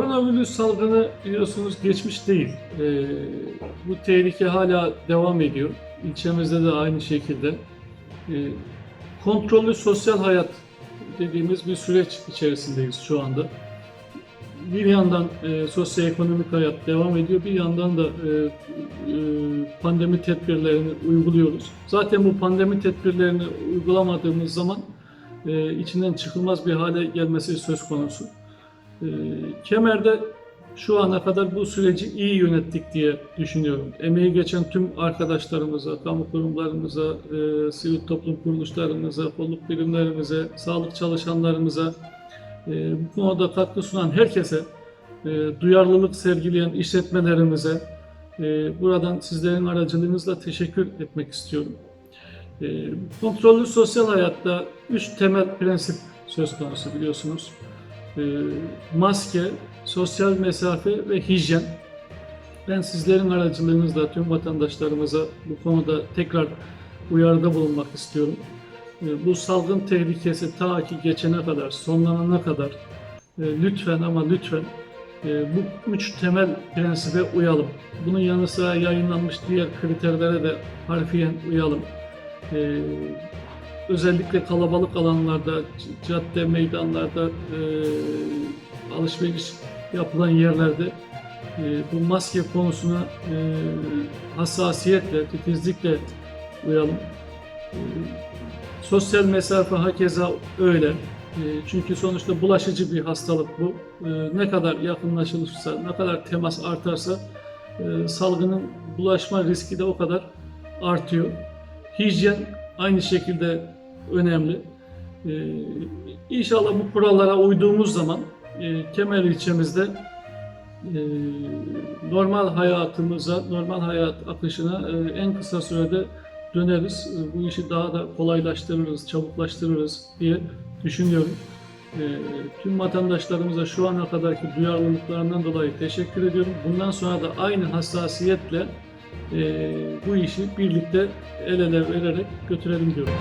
Koronavirüs salgını biliyorsunuz geçmiş değil. Ee, bu tehlike hala devam ediyor. İlçemizde de aynı şekilde. Ee, kontrollü sosyal hayat dediğimiz bir süreç içerisindeyiz şu anda. Bir yandan e, sosyoekonomik hayat devam ediyor, bir yandan da e, e, pandemi tedbirlerini uyguluyoruz. Zaten bu pandemi tedbirlerini uygulamadığımız zaman e, içinden çıkılmaz bir hale gelmesi söz konusu. E, Kemer'de şu ana kadar bu süreci iyi yönettik diye düşünüyorum. Emeği geçen tüm arkadaşlarımıza, kamu kurumlarımıza, e, sivil toplum kuruluşlarımıza, kolluk birimlerimize, sağlık çalışanlarımıza, e, bu konuda katkı sunan herkese, e, duyarlılık sergileyen işletmelerimize e, buradan sizlerin aracılığınızla teşekkür etmek istiyorum. E, kontrollü sosyal hayatta üç temel prensip söz konusu biliyorsunuz. E, maske, sosyal mesafe ve hijyen. Ben sizlerin aracılığınızla tüm vatandaşlarımıza bu konuda tekrar uyarıda bulunmak istiyorum. E, Bu salgın tehlikesi ta ki geçene kadar, sonlanana kadar e, lütfen ama lütfen e, bu üç temel prensibe uyalım. Bunun yanı sıra yayınlanmış diğer kriterlere de harfiyen uyalım. Özellikle kalabalık alanlarda, cadde, meydanlarda, e, alışveriş yapılan yerlerde e, bu maske konusuna e, hassasiyetle, titizlikle uyalım. E, sosyal mesafe hakeza öyle. E, çünkü sonuçta bulaşıcı bir hastalık bu. E, ne kadar yakınlaşılırsa, ne kadar temas artarsa e, salgının bulaşma riski de o kadar artıyor. Hijyen aynı şekilde önemli. Ee, inşallah bu kurallara uyduğumuz zaman e, Kemer ilçemizde e, normal hayatımıza, normal hayat akışına e, en kısa sürede döneriz. E, bu işi daha da kolaylaştırırız, çabuklaştırırız diye düşünüyorum. E, tüm vatandaşlarımıza şu ana kadarki duyarlılıklarından dolayı teşekkür ediyorum. Bundan sonra da aynı hassasiyetle e, bu işi birlikte el ele vererek götürelim diyorum.